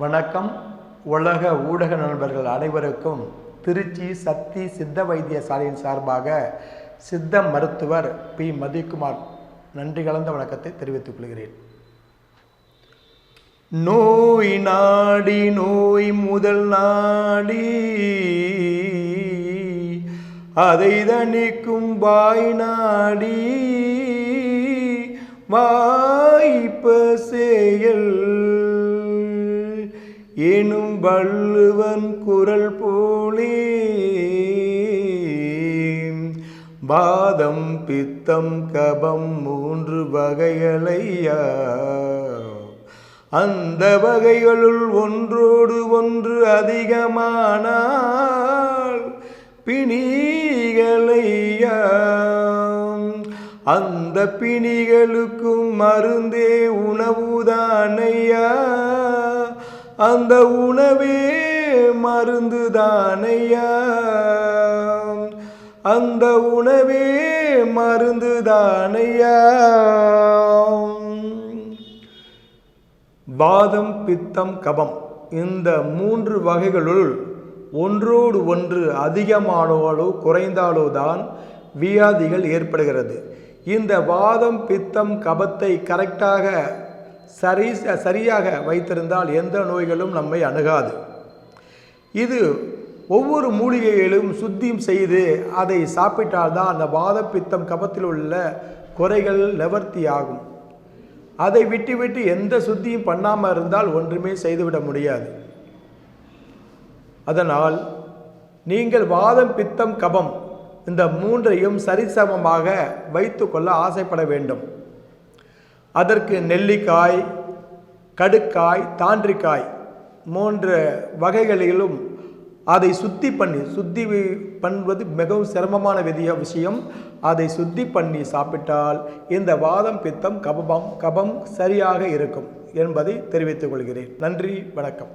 வணக்கம். உலக ஊடக நண்பர்கள் அனைவருக்கும் திருச்சி சக்தி சித்த வைத்தியசாலையின் சார்பாக சித்த மருத்துவர் பி. மதிக்குமார் நன்றி கலந்த வணக்கத்தை தெரிவித்துக் கொள்கிறேன். நோய் நாடி நோய் முதல் நாடி அதை தணிக்கும் வாய் நாடி வாய்ப்ப செயல் வள்ளுவன் குரல் போலே பாதம் பித்தம் கபம் மூன்று வகைகளையா. அந்த வகைகளுள் ஒன்றோடு ஒன்று அதிகமானால் பிணிகளையா. அந்த பிணிகளுக்கும் மருந்தே உணவுதானையா. அந்த உணவே மருந்துதானையா? அந்த உணவே மருந்துதானையா? வாதம் பித்தம் கபம் இந்த மூன்று வகைகளுள் ஒன்றோடு ஒன்று அதிகமானாலோ குறைந்தாலோ தான் வியாதிகள் ஏற்படுகிறது. இந்த வாதம் பித்தம் கபத்தை கரெக்டாக சரி சரியாக வைத்திருந்தால் எந்த நோய்களும் நம்மை அணுகாது. இது ஒவ்வொரு மூலிகையிலும் சுத்தியும் செய்து அதை சாப்பிட்டால்தான் அந்த வாதப்பித்தம் கபத்தில் உள்ள குறைகள் நிவர்த்தி ஆகும். அதை விட்டு விட்டு எந்த சுத்தியும் பண்ணாமல் இருந்தால் ஒன்றுமே செய்துவிட முடியாது. அதனால் நீங்கள் வாதம் பித்தம் கபம் இந்த மூன்றையும் சரிசமமாக வைத்துக்கொள்ள ஆசைப்பட வேண்டும். அதற்கு நெல்லிக்காய் கடுக்காய் தாண்டிக்காய் மூன்று வகைகளிலும் அதை சுத்தி பண்ணி சுத்தி பண்ணுவது மிகவும் சிரமமான விதிய விஷயம். அதை சுத்தி பண்ணி சாப்பிட்டால் இந்த வாதம் பித்தம் கபம் கபம் சரியாக இருக்கும் என்பதை தெரிவித்துக் கொள்கிறேன். நன்றி வணக்கம்.